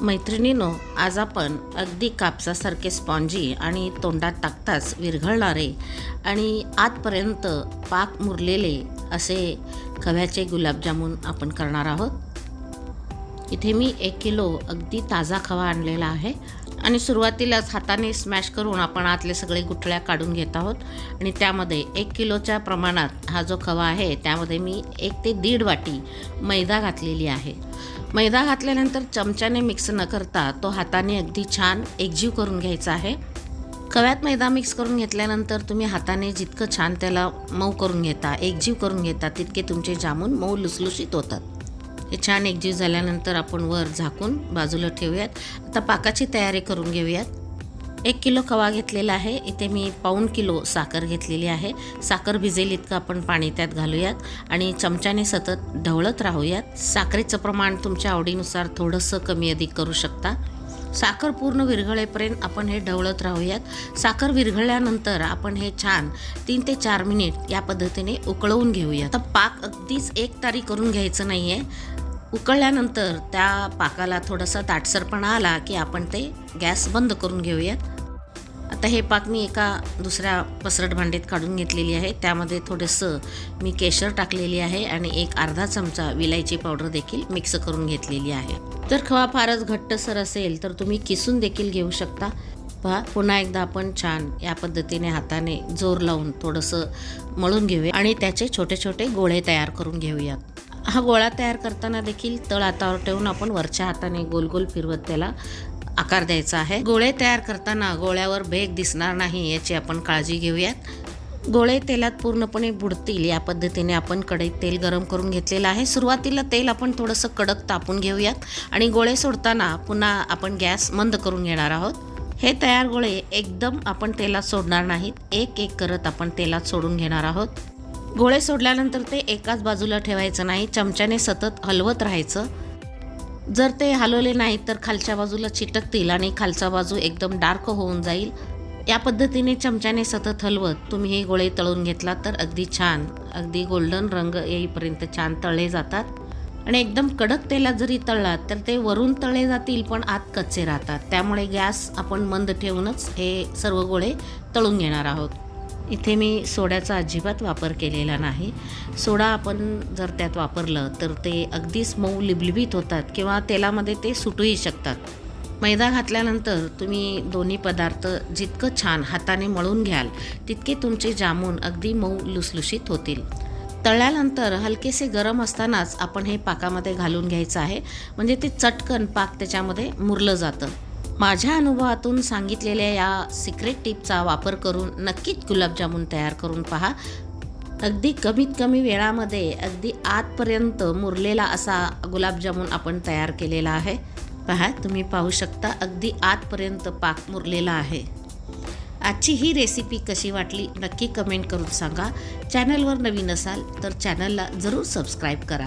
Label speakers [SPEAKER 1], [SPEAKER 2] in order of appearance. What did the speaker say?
[SPEAKER 1] मैत्रिणीनो आज आपण अगदी कापसासारखे स्पॉन्जी आणि तोंडात टाकताच विरघळणारे आणि आतपर्यंत पाक मुरलेले असे खव्याचे गुलाबजामुन आपण करणार आहोत. इथे मी एक किलो अगदी ताजा खवा आणलेला आहे. आणि सुरुवातीलाच हाताने स्मॅश करून आपण आतले सगळे गुठळ्या काढून घेत आहोत. आणि त्यामध्ये एक किलोच्या प्रमाणात हा जो खवा आहे त्यामध्ये मी एक ते दीड वाटी मैदा घातलेली आहे. मैदा घातल्यानंतर चमच्याने मिक्स न करता तो हाताने अगदी छान एकजीव करून घ्यायचा आहे. खव्यात मैदा मिक्स करून घेतल्यानंतर तुम्ही हाताने जितकं छान त्याला मऊ करून घेता एकजीव करून घेता तितके तुमचे जामून मऊ लुसलुशीत होतात. हे छान एकजीव झाल्यानंतर आपण वर झाकून बाजूला ठेवूयात. आता पाकाची तयारी करून घेऊयात. एक किलो खवा घेतलेला आहे? इथे मी पाऊण किलो साखर घेतलेली आहे. साखर भिजेल इतकं आपण पाणी त्यात घालूयात आणि चमच्याने सतत ढवळत राहूयात. साखरेचं प्रमाण तुमच्या आवडीनुसार थोडंसं कमी अधिक करू शकता. साखर पूर्ण विरघळेपर्यंत आपण हे ढवळत राहूयात. साखर विरघळल्यानंतर आपण हे छान तीन ते चार मिनिट या पद्धतीने उकळवून घेऊयात. आता पाक अगदीच एक तारी करून घ्यायचं नाही आहे उकळल्यानंतर त्या पाकाला थोडासा दाटसरपणा आला की आपण ते गॅस बंद करून घेऊयात. आता हे पाक मी एका दुसऱ्या पसरट भांडीत काढून घेतलेली आहे. त्यामध्ये थोडंसं मी केशर टाकलेली आहे आणि एक अर्धा चमचा विलायची पावडर देखील मिक्स करून घेतलेली आहे. जर खवा फारच घट्टसर असेल तर तुम्ही किसून देखील घेऊ शकता. पहा पुन्हा एकदा आपण छान या पद्धतीने हाताने जोर लावून थोडंसं मळून घेऊया आणि त्याचे छोटे छोटे गोळे तयार करून घेऊयात. हा गोळा तयार करताना देखील तळ हातावर ठेवून आपण वरच्या हाताने गोल गोल फिरवत त्याला आकार द्यायचा आहे. गोळे तयार करताना गोळ्यावर भेग दिसणार नाही याची आपण काळजी घेऊयात. गोळे तेलात पूर्णपणे बुडतील या पद्धतीने आपण कढईत तेल गरम करून घेतलेलं आहे. सुरुवातीला तेल आपण थोडंसं कडक तापून घेऊयात आणि गोळे सोडताना पुन्हा आपण गॅस मंद करून घेणार आहोत. हे तयार गोळे एकदम आपण तेलात सोडणार नाहीत. एक एक करत आपण तेलात सोडून घेणार आहोत. गोळे सोडल्यानंतर ते एकाच बाजूला ठेवायचं नाही चमच्याने सतत हलवत राहायचं. जर ते हलवले नाहीत तर खालच्या बाजूला चिटकतील आणि खालचा बाजू एकदम डार्क होऊन जाईल. या पद्धतीने चमच्याने सतत हलवत तुम्ही हे गोळे तळून घेतला तर अगदी छान अगदी गोल्डन रंग येईपर्यंत छान तळले जातात. आणि एकदम कडक तेलात जरी तळलात तर ते वरून तळले जातील पण आत कच्चे राहतात. त्यामुळे गॅस आपण मंद ठेवूनच हे सर्व गोळे तळून घेणार आहोत. इथे मी सोड्याचा अजिबात वापर केलेला नाही. सोडा आपण जर त्यात वापरलं तर ते अगदीच मऊ लिबलिबीत होतात किंवा तेलामध्ये ते सुटूही शकतात. मैदा घातल्यानंतर तुम्ही दोन्ही पदार्थ जितकं छान हाताने मळून घ्याल तितके तुमचे जामून अगदी मऊ लुसलुशीत होतील. तळल्यानंतर हलकेसे गरम असतानाच आपण हे पाकामध्ये घालून घ्यायचं आहे. म्हणजे ते चटकन पाक त्याच्यामध्ये मुरलं जातं. माझ्या अनुभवातून सांगितलेल्या या सिक्रेट टिपचा वापर करून नक्कीच गुलाबजामुन तयार करून पहा. अगदी कमीत कमी वेळामध्ये अगदी आतपर्यंत मुरलेला असा गुलाबजामुन आपण तयार केलेला आहे. पहा तुम्ही पाहू शकता अगदी आतपर्यंत पाक मुरलेला आहे. आजची ही रेसिपी कशी वाटली नक्की कमेंट करून सांगा. चॅनलवर नवीन असाल तर चॅनलला जरूर सबस्क्राईब करा.